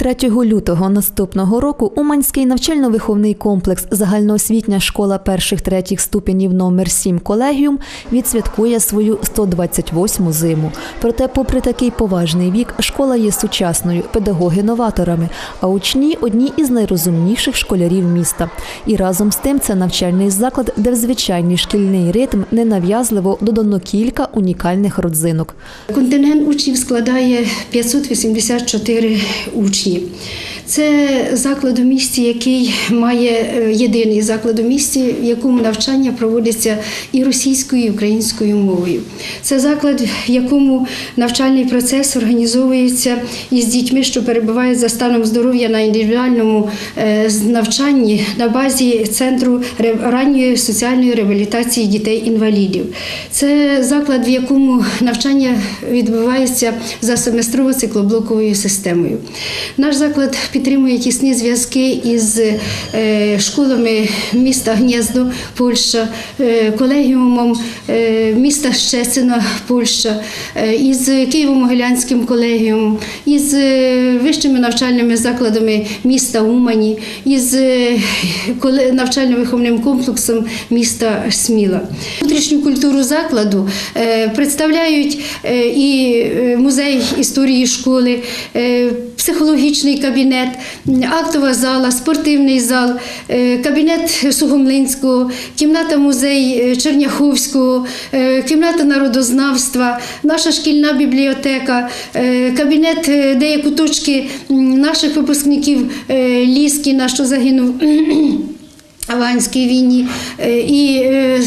3 лютого наступного року Уманський навчально-виховний комплекс Загальноосвітня школа перших третіх ступенів номер 7 колегіум відсвяткує свою 128-му зиму. Проте, попри такий поважний вік, школа є сучасною, педагоги новаторами, а учні одні із найрозумніших школярів міста. І разом з тим це навчальний заклад, де в звичайний шкільний ритм ненав'язливо додано кілька унікальних родзинок. Контингент учнів складає 584 учні. Це заклад у місті, який має е, єдиний заклад у місті, в якому навчання проводиться і російською, і українською мовою. Це заклад, в якому навчальний процес організовується із дітьми, що перебувають за станом здоров'я на індивідуальному е, навчанні на базі центру ранньої соціальної реабілітації дітей-інвалідів. Це заклад, в якому навчання відбувається за семестрово-циклоблоковою системою. Наш заклад підтримує тісні зв'язки із е, школами міста Гнєздо, Польща, е, колегіумом е, міста Щецина, Польща, із Києво-Могилянським колегіумом, із вищими навчальними закладами міста Умані, із навчально-виховним комплексом міста Сміла. Внутрішню культуру закладу представляють і музей історії школи, е, психологічний кабінет, актова зала, спортивний зал, е, кабінет Сугомлинського, кімната музей е, Черняховського, е, кімната народознавства, наша шкільна бібліотека, кабінет, де є куточки наших випускників Ліскіна, що загинув. Аванській війні е, і е,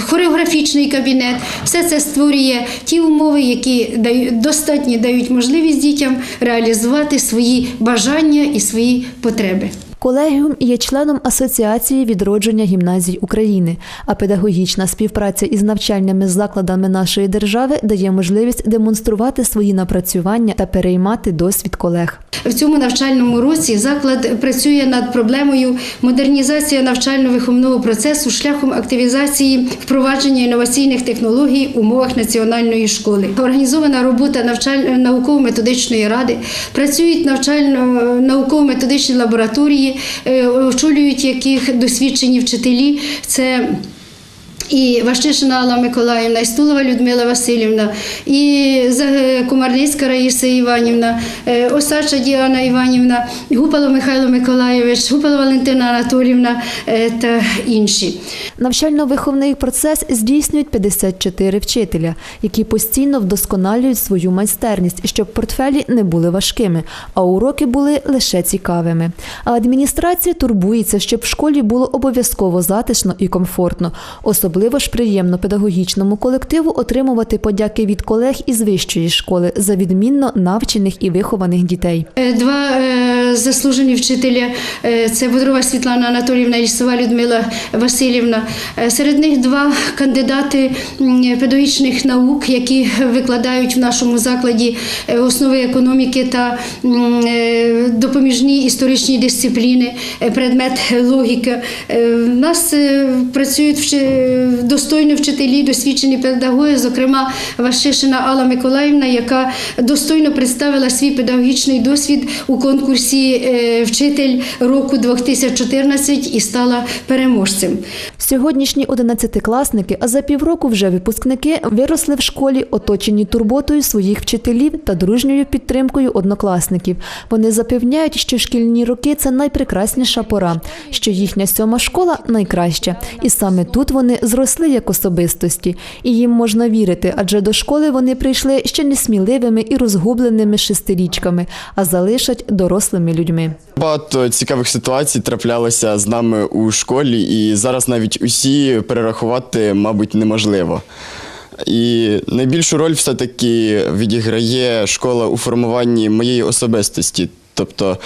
хореографічний кабінет, все це створює ті умови, які дають достатньо дають можливість дітям реалізувати свої бажання і свої потреби. Колегіум є членом Асоціації відродження гімназій України, а педагогічна співпраця із навчальними закладами нашої держави дає можливість демонструвати свої напрацювання та переймати досвід колег. В цьому навчальному році заклад працює над проблемою модернізації навчально-виховного процесу шляхом активізації впровадження інноваційних технологій в умовах національної школи. Організована робота навчаль... науково-методичної ради, працюють навчально-науково-методичні лабораторії, е, очолюють яких досвідчені вчителі. Це і Ващишина Алла Миколаївна, і Стулова Людмила Васильівна, і За- Комарницька Раїса Іванівна, е, Осача Діана Іванівна, Гупало Михайло Миколайович, Гупало Валентина Анатолівна е, та інші. Навчально-виховний процес здійснюють 54 вчителя, які постійно вдосконалюють свою майстерність, щоб портфелі не були важкими, а уроки були лише цікавими. А адміністрація турбується, щоб в школі було обов'язково затишно і комфортно. Особливо ж приємно педагогічному колективу отримувати подяки від колег із вищої школи за відмінно навчених і вихованих дітей. Е, Два е, заслужені вчителя е, це Бодрова Світлана Анатоліївна і Лісова Людмила Васильівна. Серед них два кандидати педагогічних наук, які викладають в нашому закладі основи економіки та допоміжні історичні дисципліни, предмет логіка. В нас працюють достойні вчителі, досвідчені педагоги, зокрема Вашишина Алла Миколаївна, яка достойно представила свій педагогічний досвід у конкурсі е, Вчитель року 2014 і стала переможцем. Сьогоднішні одинадцятикласники, а за півроку вже випускники, виросли в школі, оточені турботою своїх вчителів та дружньою підтримкою однокласників. Вони запевняють, що шкільні роки це найпрекрасніша пора, що їхня сьома школа найкраща, і саме тут вони зросли як особистості, і їм можна вірити, адже до школи вони прийшли ще не сміливими і розгубленими шестирічками, а залишать дорослими людьми. Багато цікавих ситуацій траплялося з нами у школі, і зараз навіть усі перерахувати, мабуть, неможливо. І найбільшу роль все-таки відіграє школа у формуванні моєї особистості. Тобто,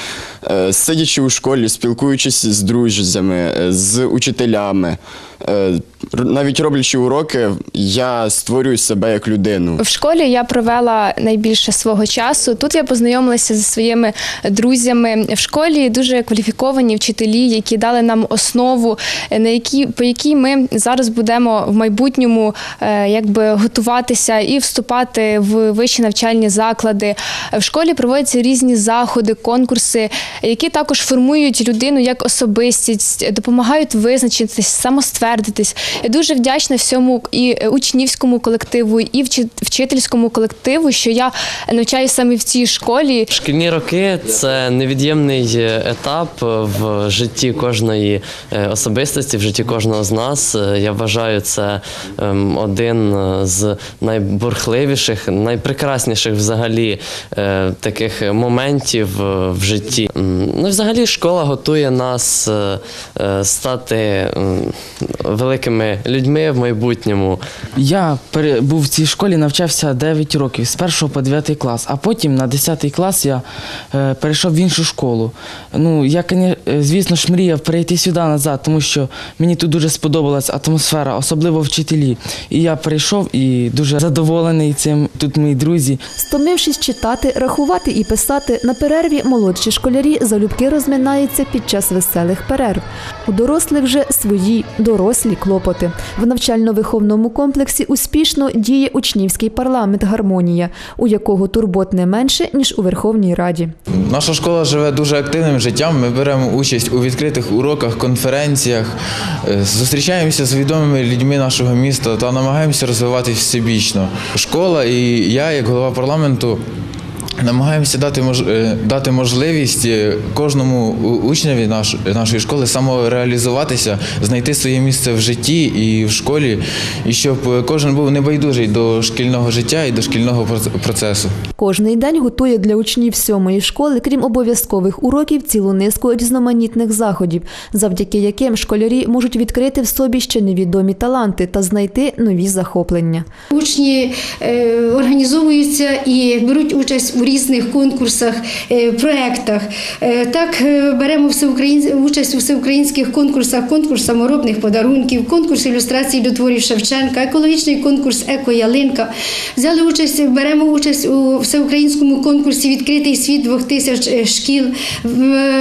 е, сидячи у школі, спілкуючись з друзями, е, з учителями, е, навіть роблячи уроки, я створюю себе як людину. В школі я провела найбільше свого часу. Тут я познайомилася зі своїми друзями. В школі дуже кваліфіковані вчителі, які дали нам основу, е, на які по якій ми зараз будемо в майбутньому е, якби готуватися і вступати в вищі навчальні заклади. В школі проводяться різні заходи, конкурси, які також формують людину як особистість, допомагають визначитись, самоствердитись. Я дуже вдячна всьому і учнівському колективу, і вчительському колективу, що я навчаюся саме в цій школі. Шкільні роки це невід'ємний етап в житті кожної е, особистості, в житті кожного з нас. Е, Я вважаю, це ем, один е, з найбурхливіших, найпрекрасніших взагалі е, таких моментів е, в житті. Ну, взагалі, школа готує нас е, е, стати м, великими людьми в майбутньому. Я був в цій школі, навчався 9 років з 1 по 9 клас, а потім на 10 клас я е, перейшов в іншу школу. Ну, я, звісно ж, мріяв перейти сюди назад, тому що мені тут дуже сподобалась атмосфера, особливо вчителі. І я перейшов і дуже задоволений цим. Тут мої друзі. Стомившись читати, рахувати і писати, на перерві молодші школярі залюбки розминаються під час веселих перерв. У дорослих же свої дорослі клопоти. В навчально-виховному комплексі успішно діє учнівський парламент Гармонія, у якого турбот не менше ніж у Верховній Раді. Наша школа живе дуже активним життям. Ми беремо участь у відкритих уроках, конференціях, е, зустрічаємося з відомими людьми нашого міста та намагаємося розвиватися всебічно. Школа і я, як голова парламенту, намагаємося дати мож, е, дати можливість е, кожному учневі наш, нашої школи самореалізуватися, знайти своє місце в житті і в школі, і щоб е, кожен був небайдужий до шкільного життя і до шкільного проц- процесу. Кожний день готує для учнів сьомої школи, крім обов'язкових уроків, цілу низку різноманітних заходів, завдяки яким школярі можуть відкрити в собі ще невідомі таланти та знайти нові захоплення. Учні е, організовуються і беруть участь у різних конкурсах, е, проєктах. Е, так е, беремо участь у всеукраїнських конкурсах, конкурс саморобних подарунків, конкурс ілюстрацій до творів Шевченка, екологічний конкурс Еко-ялинка. Взяли участь, беремо участь у всеукраїнському конкурсі Відкритий світ двох тисяч е, шкіл.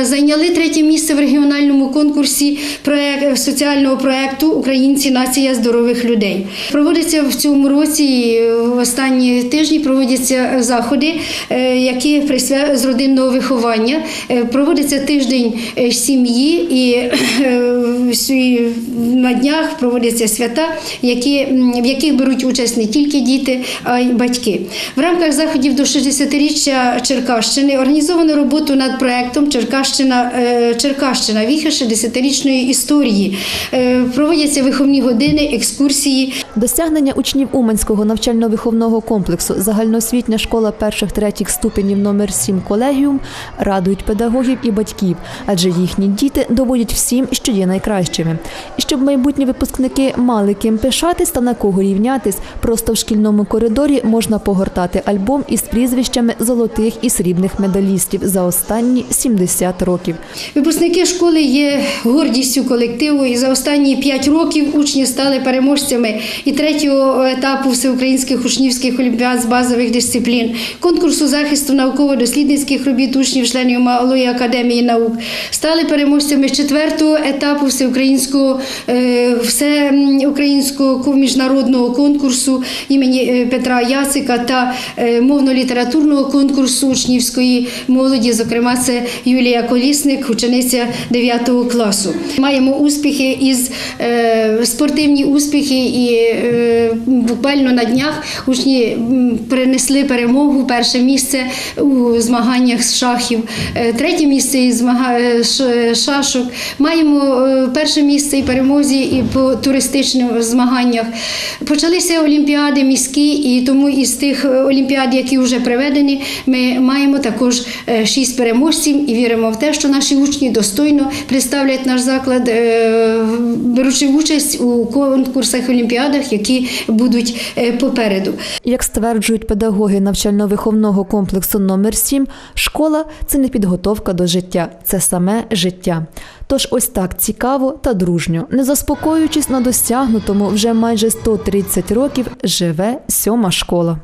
Зайняли третє місце в регіональному конкурсі соціального проєкту Українці нація здорових людей. Проводиться в цьому році в останні тижні проводяться заходи, які присвя... з родинного виховання. Е, Проводиться тиждень е, сім'ї і е, на днях проводяться свята, які, в яких беруть участь не тільки діти, а й батьки. В рамках заходів до 60-річчя Черкащини організовано роботу над проектом Черкащина, е, Черкащина віхи 60-річної історії. Е, Проводяться виховні години, екскурсії. Досягнення учнів Уманського навчально-виховного комплексу загальноосвітня школа перших-третіх ступенів номер 7 колегіум радують педагогів і батьків, адже їхні діти доводять всім, що є найкращими. І щоб майбутні випускники мали ким пишатись та на кого рівнятись, просто в шкільному коридорі можна погортати альбом із прізвищами золотих і срібних медалістів за останні 70 років. Випускники школи є гордістю колективу, і за останні 5 років учні стали переможцями і третього етапу всеукраїнських учнівських олімпіад з базових дисциплін, конкурсу захисту науково-дослідницьких робіт учнів членів Малої академії наук, стали переможцями четвертого етапу всеукраїнського е, всеукраїнського міжнародного конкурсу імені е, Петра Яцика та е, мовно-літературного конкурсу учнівської молоді. Зокрема, це Юлія Колісник, учениця 9 класу. Маємо успіхи із спортивні успіхи, і буквально на днях учні принесли перемогу. Перше місце у змаганнях з шахів, третє місце із шашок. Маємо перше місце і перемозі і по туристичним змаганнях. Почалися олімпіади міські, і тому із тих е, олімпіад, які вже приведені, ми маємо також е, шість переможців і віримо в те, що наші учні достойно представлять наш заклад, е, беручи участь у конкурсах олімпіадах, які будуть попереду. Як стверджують педагоги навчально-виховного комплексу номер 7 школа це не підготовка до життя, це саме життя. Тож ось так цікаво та дружньо, не заспокоюючись на досягнутому вже майже 130 років, живе сьома школа.